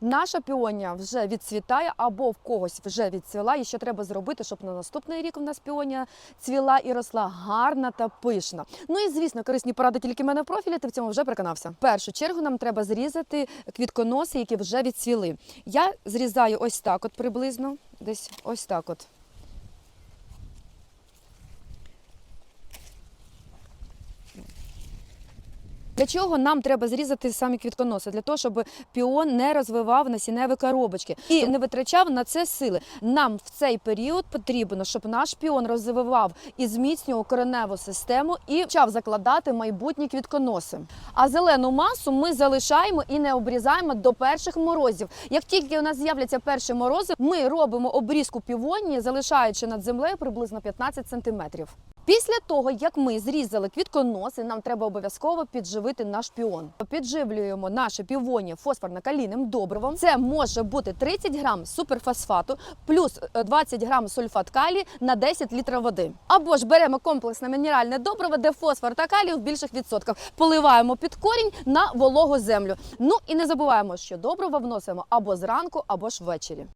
Наша піонія вже відцвітає або в когось вже відцвіла. І що треба зробити, щоб на наступний рік у нас піонія цвіла і росла гарна та пишна. Ну і звісно, корисні поради тільки в мене в профілі. Ти в цьому вже переконався. В першу чергу нам треба зрізати квітконоси, які вже відцвіли. Я зрізаю ось так, от приблизно, десь ось так. От. Для чого нам треба зрізати самі квітконоси? Для того, щоб піон не розвивав насінневі коробочки і не витрачав на це сили. Нам в цей період потрібно, щоб наш піон розвивав і зміцнював кореневу систему і почав закладати майбутні квітконоси. А зелену масу ми залишаємо і не обрізаємо до перших морозів. Як тільки у нас з'являться перші морози, ми робимо обрізку півонії, залишаючи над землею приблизно 15 сантиметрів. Після того, як ми зрізали квітконоси, нам треба обов'язково підживити наш піон. Підживлюємо наше півоні фосфорно-калійним добривом. Це може бути 30 грам суперфосфату плюс е, 20 грам сульфат калію на 10 літрів води. Або ж беремо комплексне мінеральне добриво, де фосфор та калій в більших відсотках. Поливаємо під корінь на вологу землю. Ну і не забуваємо, що добриво вносимо або зранку, або ж ввечері.